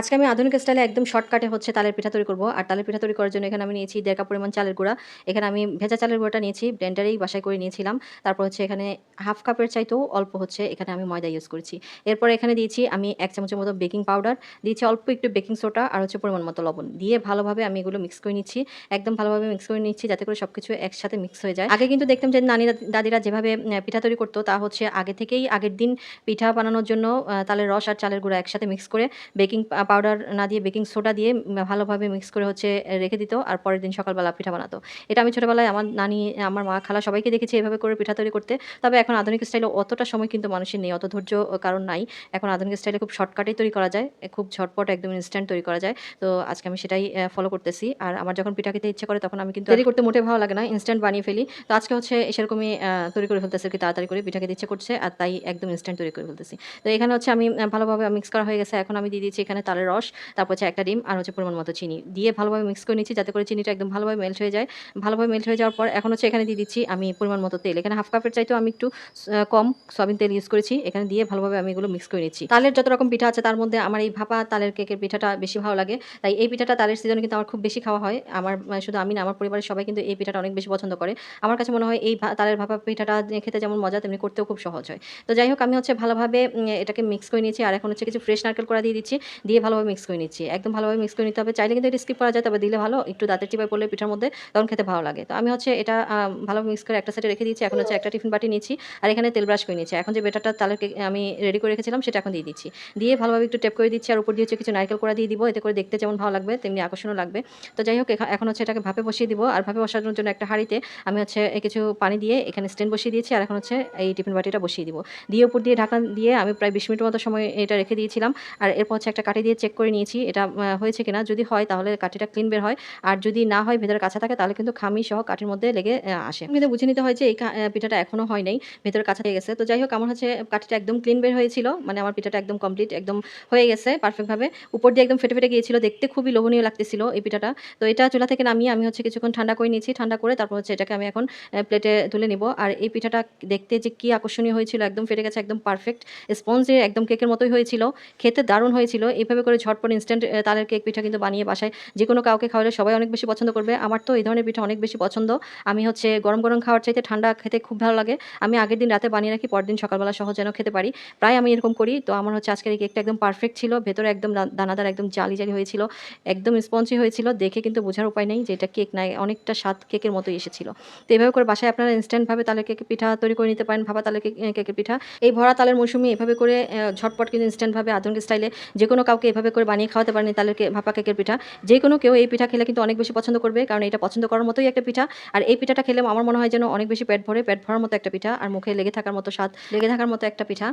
আজকে আমি আধুনিক স্টাইলে একদম শর্টকাটে হচ্ছে তালের পিঠা তৈরি করব। আর তালের পিঠা তৈরি করার জন্য এখানে আমি নিয়েছি দেড় কাপ পরিমাণ চালের গুঁড়া। এখানে আমি ভেজা চালের গুঁড়াটা নিয়েছি, ব্লেন্ডারেই বাসায় করে নিয়েছিলাম। তারপর হচ্ছে এখানে হাফ কাপের চাইতেও অল্প হচ্ছে এখানে আমি ময়দা ইউজ করেছি। এরপর এখানে দিয়েছি আমি এক চামচের মতো বেকিং পাউডার দিয়েছি অল্প একটু বেকিং সোডা আর হচ্ছে পরিমাণ মতো লবণ। দিয়ে ভালোভাবে আমি এগুলো মিক্স করে নিচ্ছি, একদম ভালোভাবে মিক্স করে নিচ্ছি যাতে করে সব কিছু একসাথে মিক্স হয়ে যায়। আগে কিন্তু দেখতাম যে নানি দাদিরা যেভাবে পিঠা তৈরি করতো তা হচ্ছে আগে থেকেই আগের দিন পিঠা বানানোর জন্য তালের রস আর চালের গুঁড়া একসাথে মিক্স করে বেকিং পাউডার না দিয়ে বেকিং সোডা দিয়ে ভালোভাবে মিক্স করে হচ্ছে রেখে দিত, আর পরের দিন সকালবেলা পিঠা বানাতো। এটা আমি ছোটোবেলায় আমার নানি, আমার মা, খালা সবাইকে দেখেছি এভাবে করে পিঠা তৈরি করতে। তবে এখন আধুনিক স্টাইলে অতটা সময় কিন্তু মানুষের নেই, অত ধৈর্য কারণ নাই। এখন আধুনিক স্টাইলে খুব শর্টকাটেই তৈরি করা যায় খুব ঝটপট একদম ইনস্ট্যান্ট তৈরি করা যায়। তো আজকে আমি সেটাই ফলো করতেছি। আর আমার যখন পিঠা খেতে ইচ্ছে করে, তখন আমি কিন্তু তৈরি করতে মোটে ভালো লাগে না ইনস্ট্যান্ট বানিয়ে ফেলি। তো আজকে হচ্ছে সেরকমই তৈরি করে ফেলতেছি আর কি, তাড়াতাড়ি করে পিঠা খেতে ইচ্ছে করছে, আর তাই একদম ইনস্ট্যান্ট তৈরি করে ফেলতেছি। তো এখানে হচ্ছে আমি ভালোভাবে মিক্স করা হয়ে গেছে। এখন আমি দিয়ে দিচ্ছি এখানে তালের রস, তারপর হচ্ছে একটা ডিম আর হচ্ছে পরিমাণ মতো চিনি। দিয়ে ভালোভাবে মিক্স করে নিচ্ছি যাতে করে চিনিটা একদম ভালোভাবে মেল্ট হয়ে যায়। ভালোভাবে মেল্ট হয়ে যাওয়ার পর এখন হচ্ছে এখানে দিয়ে দিচ্ছি আমি পরিমাণ মতো তেল। এখানে হাফ কাপের চাইতেও আমি একটু কম সয়াবিন তেল ইউজ করেছি। এখানে দিয়ে ভালোভাবে আমি এগুলো মিক্স করে নিচ্ছি। তালের যত রকম পিঠা আছে তার মধ্যে আমার এই ভাপা তালের কেকের পিঠাটা বেশি ভালো লাগে। তাই এই পিঠাটা তালের সিজনে কিন্তু আমার খুব বেশি খাওয়া হয়। আমার মানে শুধু আমি না, আমার পরিবারের সবাই কিন্তু এই পিঠাটা অনেক বেশি পছন্দ করে। আমার কাছে মনে হয় এই তালের ভাপা পিঠাটা খেতে যেমন মজা, তেমনি করতেও খুব সহজ হয়। তো যাই হোক, আমি হচ্ছে ভালোভাবে এটাকে মিক্স করে নিয়েছি। আর এখন হচ্ছে কিছু ফ্রেশ নারকেল করা দিয়ে দিচ্ছি। দিয়ে ভালোভাবে মিক্স করে নিচ্ছি। একদম ভালোভাবে মিক্স করে নিতে হবে। চাইলে কিন্তু এটা স্কিপ করা যায় তবে দিলে ভালো। একটু দাঁতের টিপায় পড়লে পিঠার মধ্যে তখন খেতে ভালো লাগে। তো আমি হচ্ছে এটা ভালোভাবে মিক্স করে একটা সাইডে রেখে দিয়েছি। এখন হচ্ছে একটা টিফিন বাটি নিয়েছি আর এখানে তেল ব্রাশ করে নিয়েছি। এখন যে বেটারটা তালের আমি রেডি করে রেখেছিলাম সেটা এখন দিয়ে দিচ্ছি। দিয়ে ভালোভাবে একটু টেপ করে দিচ্ছি আর উপর দিয়ে হচ্ছে কিছু নারকেল করা দিয়ে দিব। এতে করে দেখতে যেমন ভালো লাগবে তেমনি আকর্ষণও লাগবে। তো যাই হোক এখন হচ্ছে এটাকে ভাপে বসিয়ে দিব। আর ভাপে বসানোর জন্য একটা হাঁড়িতে আমি হচ্ছে কিছু পানি দিয়ে এখানে স্ট্যান্ড বসিয়ে দিয়েছি। আর এখন হচ্ছে এই টিফিন বাটিটা বসিয়ে দিব। দিয়ে উপর দিয়ে ঢাকা দিয়ে আমি প্রায় বিশ মিনিট মতো সময় এটা রেখে দিয়েছিলাম। আর এরপর হচ্ছে একটা কাটি দিয়ে চেক করে নিয়েছি, এটা হয়েছে কিনা। যদি হয়, তাহলে কাঠিটা ক্লিন বের হয়। আর যদি না হয়, ভেতরে কাঁচা থাকে, তাহলে কিন্তু খামি সহ কাঠির মধ্যে লেগে আসে। কিন্তু বুঝে নিতে হয় যে, এই পিঠাটা এখনও হয় নাই, ভেতরে কাঁচা হয়ে গেছে। তো যাই হোক, আমার হচ্ছে কাঠিটা একদম ক্লিন বের হয়েছিল মানে আমার পিঠাটা একদম কমপ্লিট একদম হয়ে গেছে পারফেক্টভাবে উপর দিয়ে একদম ফেটে ফেটে গিয়েছিল, দেখতে খুবই লোভনীয় লাগতেছিল এই পিঠাটা। তো এটা চুলা থেকে নামিয়ে আমি হচ্ছে কিছুক্ষণ ঠান্ডা করে নিয়েছি, ঠান্ডা করে তারপর হচ্ছে এটাকে আমি এখন প্লেটে তুলে নিব। আর এই পিঠাটা দেখতে যে কি আকর্ষণীয় হয়েছিল, একদম ফেটে গেছে, একদম পারফেক্ট স্পঞ্জে একদম কেকের মতোই হয়েছিল, খেতে দারুণ হয়েছিল। এইভাবে করে ঝটপট ইনস্ট্যান্ট তালের কেক পিঠা কিন্তু বানিয়ে বাসায় যে কোনো কাউকে খাওয়ালে সবাই অনেক বেশি পছন্দ করবে। আমার তো এই ধরনের পিঠা অনেক বেশি পছন্দ। আমি হচ্ছে গরম গরম খাওয়ার চাইতে ঠান্ডা খেতে খুব ভালো লাগে। আমি আগের দিন রাতে বানিয়ে রাখি পরের দিন সকালবেলা সহজ যেন খেতে পারি। প্রায় আমি এরকম করি। তো আমার হচ্ছে আজকের এই কেকটা একদম পারফেক্ট ছিল। ভেতরে একদম দানাদার একদম জালি জালি হয়েছিল। একদম স্পঞ্জি হয়েছিল। দেখে কিন্তু বোঝার উপায় নেই যে এটা কেক নাই। অনেকটা স্বাদ কেকের মতোই এসেছিল। তো এভাবে করে বাসায় আপনারা ইনস্ট্যান্টভাবে তালের কেকের পিঠা তৈরি করে নিতে পারেন। ভাবা তালের কেক- কেকের পিঠা। এই ভরা তালের মৌসুমে এভাবে করে ঝটপট কিন্তু ইনস্ট্যান্টভাবে আধুনিক স্টাইলে যে কোনো কাউকে এভাবে করে বানিয়ে খাওয়াতে পারেনি তাহলে ভাপা কেকের পিঠা। যে কোনো কেউ এই পিঠা খেলে কিন্তু অনেক বেশি পছন্দ করবে, কারণ এটা পছন্দ করার মতোই একটা পিঠা। আর এই পিঠাটা খেলে আমার মনে হয় যেন অনেক বেশি পেট ভরে, পেট ভরার মতো একটা পিঠা, আর মুখে লেগে থাকার মতো স্বাদ, লেগে থাকার মতো একটা পিঠা।